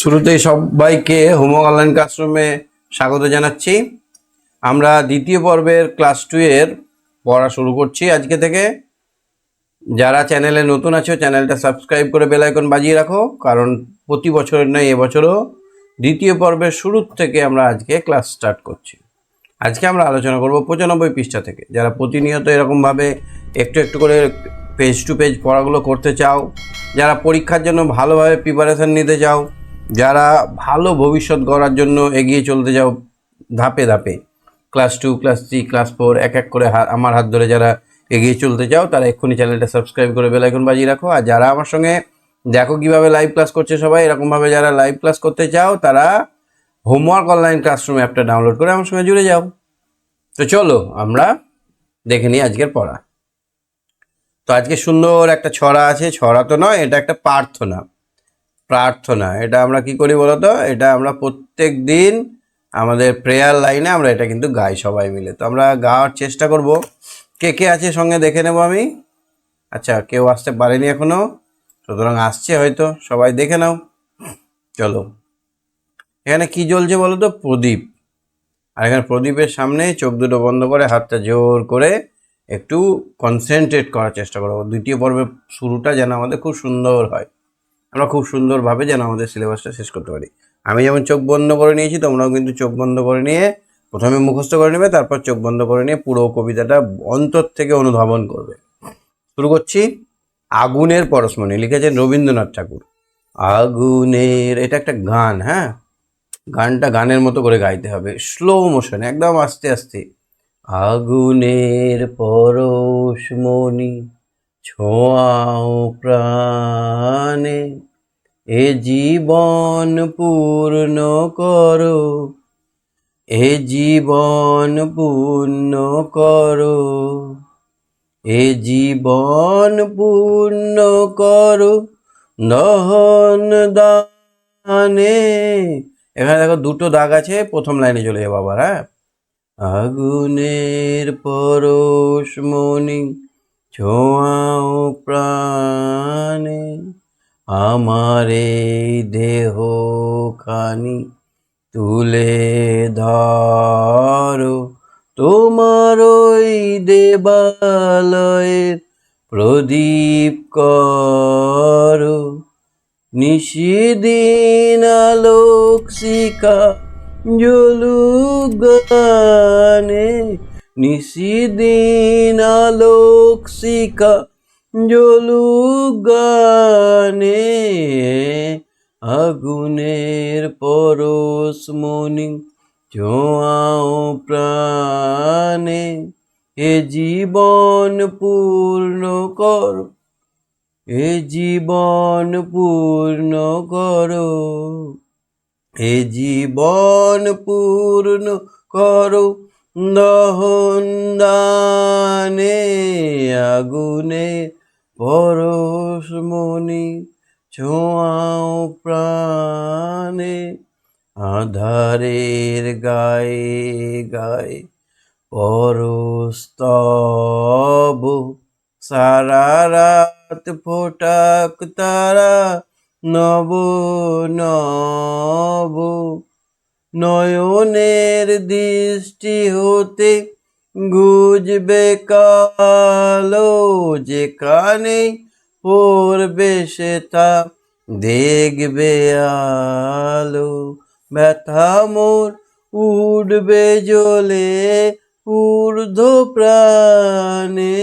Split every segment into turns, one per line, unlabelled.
শুরুতেই সবাইকে homework online ক্লাসরুমে স্বাগত জানাচ্ছি। আমরা দ্বিতীয় পর্বের ক্লাস টু এর পড়া শুরু করছি আজকে থেকে। যারা চ্যানেলে নতুন আছো, চ্যানেলটা সাবস্ক্রাইব করে বেল আইকন বাজিয়ে রাখো, কারণ প্রতি বছরের নয়, এবছরও দ্বিতীয় পর্বের শুরুর থেকে আমরা আজকে ক্লাস স্টার্ট করছি। আজকে আমরা আলোচনা করব পঁচানব্বই পৃষ্ঠা থেকে। যারা প্রতিনিয়ত এরকমভাবে একটু একটু করে পেজ টু পেজ পড়াগুলো করতে চাও, যারা পরীক্ষার জন্য ভালোভাবে প্রিপারেশান নিতে চাও যারা ভালো ভবিষ্যৎ গড়ার জন্য এগিয়ে চলতে যাও ধাপে ধাপে class two class three class four এক এক করে আমার হাত ধরে যারা এগিয়ে চলতে চাও, তারা এক্ষুনি চ্যানেলটা সাবস্ক্রাইব করে বেলাইকন বাজিয়ে রাখো। আর যারা আমার সঙ্গে দেখো কীভাবে লাইভ ক্লাস করছে সবাই, এরকমভাবে যারা লাইভ ক্লাস করতে চাও, তারা হোমওয়ার্ক অনলাইন ক্লাসরুম অ্যাপটা ডাউনলোড করে আমার সঙ্গে জুড়ে যাও। তো চলো, আমরা দেখে নিই আজকের পড়া। তো আজকে সুন্দর একটা ছড়া আছে, ছড়া তো নয়, এটা একটা প্রার্থনা। প্রার্থনা। এটা আমরা কি করি বলতো? এটা আমরা প্রত্যেক দিন আমাদের প্রেয়ার লাইনে আমরা এটা কিন্তু গাই সবাই মিলে। তো আমরা গাওয়ার চেষ্টা করব। কে কে আছে সঙ্গে দেখে নেব আমি? আচ্ছা কেউ আসতে পারেনি এখনও। সুতরাং আসছে হয়তো। সবাই দেখে নাও। চলো। এখানে কি জ্বলছে বলো তো প্রদীপ। আর এখানে প্রদীপের সামনে চোখ দুটো বন্ধ করে হাতটা জোর করে একটু কনসেন্ট্রেট করার চেষ্টা করব দ্বিতীয় পর্বের শুরুটা যেন আমাদের খুব সুন্দর হয়। আমরা খুব সুন্দরভাবে যেন আমাদের সিলেবাসটা শেষ করতে পারি। আমি যেমন চোখ বন্ধ করে নিয়েছি, তোমরাও কিন্তু চোখ বন্ধ করে নিয়ে প্রথমে মুখস্থ করে নেবে, তারপর চোখ বন্ধ করে নিয়ে পুরো কবিতাটা অন্তর থেকে অনুধাবন করবে। শুরু করছি আগুনের পরশমণি, লিখেছেন রবীন্দ্রনাথ ঠাকুর। আগুনের, এটা একটা গান হ্যাঁ? গানটা গানের মতো করে গাইতে হবে স্লো মোশনে একদম আস্তে আস্তে। আগুনের পরশমণি ছোঁয়াও প্রাণে, এ জীবন পূর্ণ করো, এ জীবন পূর্ণ করো, এ জীবন পূর্ণ করো, দহন দানে। এখানে দেখো দুটো দাগ আছে, প্রথম লাইনে চলে যাব আবার হ্যাঁ? আগুনের পরশমণি ছোঁয়াও প্রাণে আমার দেহ খানি তুলে ধরো। তোমার ওই দেবালয়ের প্রদীপ করো। নিশিদিন আলোক শিখা জলুক গানে নিশিদিন আলোক শিখা জলুক গানে আগুনের পরশমণি ছোঁয়াও প্রাণে, এ জীবন পূর্ণ করো, এ জীবন পূর্ণ করো, এ জীবন পূর্ণ করো। দহন আগুনে পরশমণি ছোঁয়াও প্রাণে আধারের গায়ে গায়ে পরস্তব সারা রাত ফোটাক তারা নব নব নয়নের দৃষ্টি হতে গুজবে কালো, যেখানে পড়বে সেটা দেখবে আলো। ব্যথা মোর উঠবে জ্বলে ঊর্ধ্ব প্রাণে।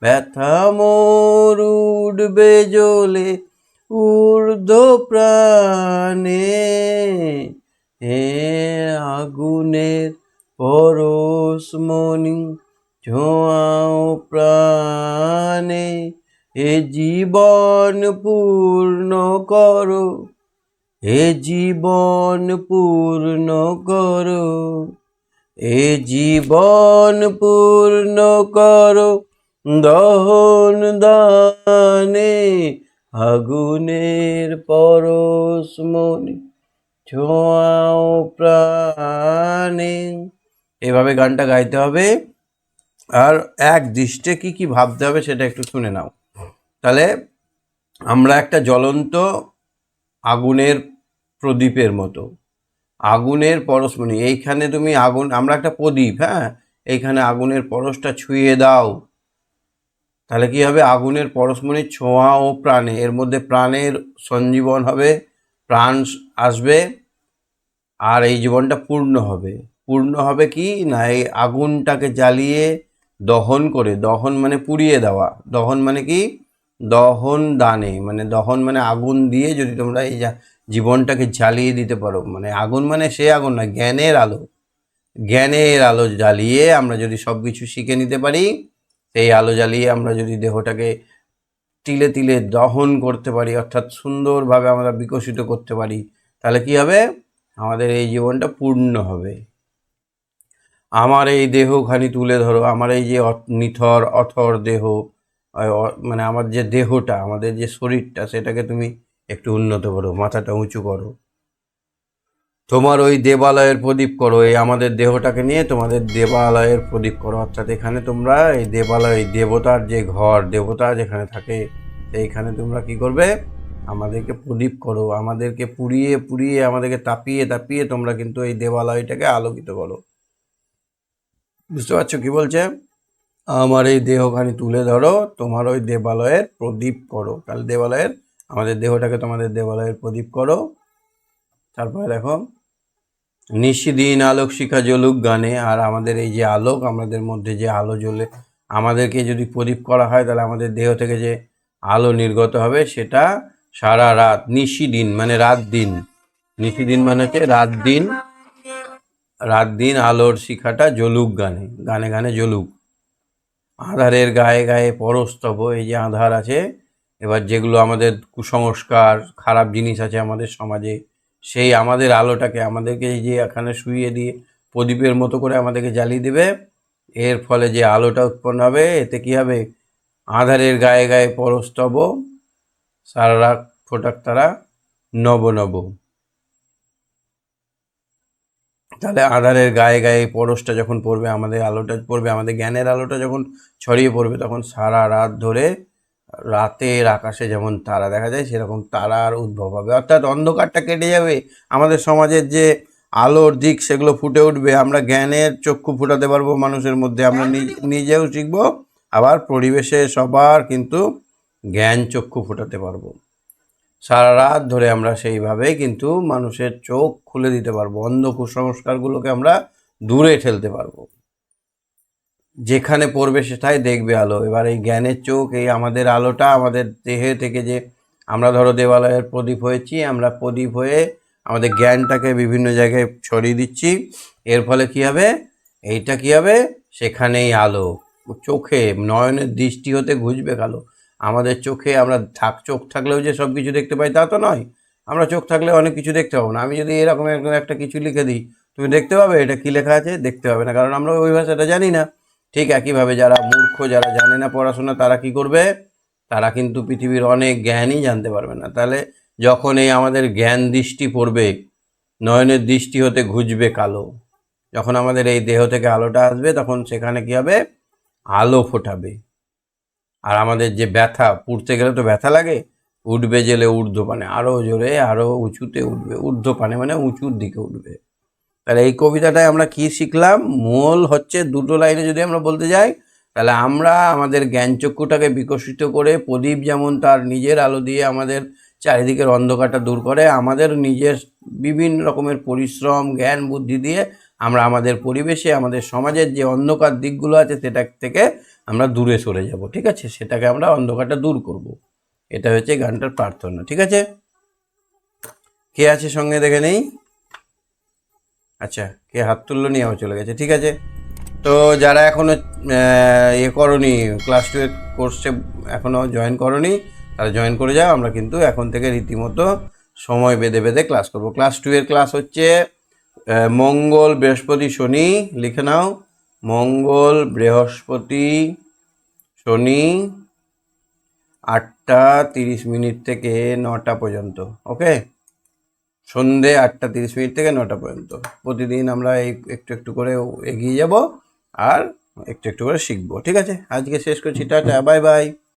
ব্যথা মোর উঠবে জ্বলে ঊর্ধ্ব প্রাণে। হে আগুনের পরশমণি ছোঁয়াও প্রাণে এ জীবন পূর্ণ করো এ জীবন পূর্ণ করো এ জীবন পূর্ণ করো, দহন দানে আগুনের পরশমণি ছোঁয়াও প্রাণে। এভাবে গানটা গাইতে হবে। আর এক দৃষ্টে কি কি ভাবতে হবে সেটা একটু শুনে নাও। তাহলে আমরা একটা জ্বলন্ত আগুনের প্রদীপের মতো। আগুনের পরশমণি এইখানে তুমি আগুন, আমরা একটা প্রদীপ হ্যাঁ? এইখানে আগুনের পরশটা ছুঁয়ে দাও। তাহলে কি হবে? আগুনের পরশমণির ছোঁয়া ও প্রাণে। এর মধ্যে প্রাণের সঞ্জীবন হবে। প্রাণ আসবে আর এই জীবনটা পূর্ণ হবে। পূর্ণ হবে কি? না, এই আগুনটাকে জ্বালিয়ে দহন করে, দহন মানে পুড়িয়ে দেওয়া। দহন মানে কি? দহন দানে মানে দহন মানে আগুন দিয়ে যদি তোমরা এই জীবনটাকে জ্বালিয়ে দিতে পারো। মানে আগুন মানে সে আগুন না জ্ঞানের আলো। জ্ঞানের আলো জ্বালিয়ে আমরা যদি সব কিছু শিখে নিতে পারি, সেই আলো জ্বালিয়ে আমরা যদি দেহটাকে তিলে তিলে দহন করতে পারি, অর্থাৎ সুন্দরভাবে আমরা বিকশিত করতে পারি, তাহলে কি হবে? আমাদের এই জীবনটা পূর্ণ হবে। আমার এই দেহখানি তুলে ধরো, আমার এই যে নিথর, অথর দেহ মানে আমার যে দেহটা, আমাদের যে শরীরটা, সেটাকে তুমি একটু উন্নত করো, মাথাটা উঁচু করো। তোমার ওই দেবালয়ের প্রদীপ করো, এই আমাদের দেহটাকে নিয়ে তোমাদের দেবালয়ের প্রদীপ করো। অর্থাৎ এখানে তোমরা এই দেবালয় দেবতার যে ঘর, দেবতা যেখানে থাকে, সেইখানে তোমরা কি করবে? আমাদেরকে প্রদীপ করো। আমাদেরকে পুড়িয়ে পুড়িয়ে, আমাদেরকে তাপিয়ে তাপিয়ে তোমরা কিন্তু এই দেবালয়টাকে আলোকিত করো। বুঝতে পারছ কি বলছে? আমার এই দেহখানি তুলে ধরো, তোমার ওই দেবালয়ের প্রদীপ করো। তাহলে দেবালয়ের, আমাদের দেহটাকে তোমাদের দেবালয়ের প্রদীপ করো। তারপরে দেখো নিশিদিন আলোক শিখা জ্বলুক গানে, আর আমাদের এই যে আলোক, আমাদের মধ্যে যে আলো জ্বলে, আমাদেরকে যদি প্রদীপ করা হয়, তাহলে আমাদের দেহ থেকে যে আলো নির্গত হবে, সেটা সারা রাত, নিশিদিন মানে রাত দিন। নিশিদিন মানে হচ্ছে রাত দিন রাত দিন আলোর শিখাটা জ্বলুক গানে গানে গানে জ্বলুক। আধারের গায়ে গায়ে পরস্তব, এই যে আধার আছে, এবার যেগুলো আমাদের কুসংস্কার, খারাপ জিনিস আছে আমাদের সমাজে সেই আমাদের আলোটাকে আমাদেরকে যে এখানে শুইয়ে দিয়ে প্রদীপের মতো করে আমাদেরকে জ্বালিয়ে দেবে। এর ফলে যে আলোটা উৎপন্ন হবে, এতে কি হবে? আধারের গায়ে গায়ে পরস্তব সারা ফোটাক তারা নব নব। তাহলে আধারের গায়ে গায়ে পরশটা যখন পড়বে, আমাদের আলোটা পড়বে, আমাদের জ্ঞানের আলোটা যখন ছড়িয়ে পড়বে, তখন সারা রাত ধরে রাতের আকাশে যেমন তারা দেখা যায় সেরকম তারার উদ্ভব হবে। অর্থাৎ অন্ধকারটা কেটে যাবে আমাদের সমাজের যে আলোর দিক সেগুলো ফুটে উঠবে। আমরা জ্ঞানের চক্ষু ফুটাতে পারব মানুষের মধ্যে। আমরা নিজ- নিজেও শিখব আবার পরিবেশে সবার কিন্তু জ্ঞান চক্ষু ফোটাতে পারব। সারা রাত ধরে আমরা সেইভাবে কিন্তু মানুষের চোখ খুলে দিতে পারব। অন্ধ কুসংস্কারগুলোকে আমরা দূরে ঠেলতে পারব। যেখানে পড়বে সেটাই দেখবে আলো। এবার এই জ্ঞানের চোখ, এই আমাদের আলোটা আমাদের দেহে থেকে যে আমরা ধরো দেবালয়ের প্রদীপ হয়েছি, আমরা প্রদীপ হয়ে আমাদের জ্ঞানটাকে বিভিন্ন জায়গায় ছড়িয়ে দিচ্ছি। এর ফলে কী হবে? এইটা কী হবে? সেখানেই আলো। চোখে, নয়নের দৃষ্টি হতে ঘুষবে কালো। আমাদের চোখে আমরা থাক, চোখ থাকলেও যে সব কিছু দেখতে পাই তা তো নয়। আমরা চোখ থাকলে অনেক কিছু দেখতে পাবো না। আমি যদি এরকম এরকম একটা কিছু লিখে দিই, তুমি দেখতে পাবে এটা কি লেখা আছে? দেখতে পাবে না, কারণ আমরা ওই ভাষাটা জানি না। ঠিক একইভাবে যারা মূর্খ, যারা জানে না পড়াশোনা, তারা কি করবে? তারা কিন্তু পৃথিবীর অনেক জ্ঞানই জানতে পারবে না। তাহলে যখন এই আমাদের জ্ঞান দৃষ্টি পড়বে, নয়নের দৃষ্টি হতে ঘুজবে কালো। যখন আমাদের এই দেহ থেকে আলোটা আসবে, তখন সেখানে কি হবে? আলো ফোটাবে। আর আমাদের যে ব্যথা, পুড়তে গেলে তো ব্যথা লাগে, উঠবে জেলে ঊর্ধ্বপানে। আরও জোরে আরও উঁচুতে উঠবে। ঊর্ধ্বপানে মানে উঁচুর দিকে উঠবে। তাহলে এই কবিতাটায় আমরা কি শিখলাম? মূল হচ্ছে দুটো লাইনে যদি আমরা বলতে যাই, তাহলে আমরা আমাদের জ্ঞানচক্ষুটাকে বিকশিত করে প্রদীপ যেমন তার নিজের আলো দিয়ে আমাদের চারিদিকের অন্ধকারটা দূর করে, আমাদের নিজের বিভিন্ন রকমের পরিশ্রম, জ্ঞান, বুদ্ধি দিয়ে আমরা আমাদের পরিবেশে, আমাদের সমাজের যে অন্ধকার দিকগুলো আছে সেটা থেকে আমরা দূরে সরে যাব, ঠিক আছে? সেটাকে আমরা অন্ধকারটা দূর করব। এটা হচ্ছে গানটার প্রার্থনা, ঠিক আছে? কে আছে সঙ্গে দেখে নেই? আচ্ছা কে হাত তুললো নিয়ে আমার চলে গেছে, ঠিক আছে? তো যারা এখনও ইয়ে করনি ক্লাস টু এর কোর্সে এখনও জয়েন করনি, তারা জয়েন করে যাও, আমরা কিন্তু এখন থেকে রীতিমতো সময় বেঁধে বেঁধে ক্লাস করব। ক্লাস টুয়ের ক্লাস হচ্ছে মঙ্গল, বৃহস্পতি, শনি, লিখে নাও। মঙ্গল, বৃহস্পতি, শনি, আটটা তিরিশ মিনিট থেকে নটা পর্যন্ত ওকে সন্ধে আটটা তিরিশ মিনিট থেকে নটা পর্যন্ত। প্রতিদিন আমরা এই একটু একটু করে এগিয়ে যাব আর একটু একটু করে শিখব। ঠিক আছে? আজকে শেষ করছি। Tata, bye bye.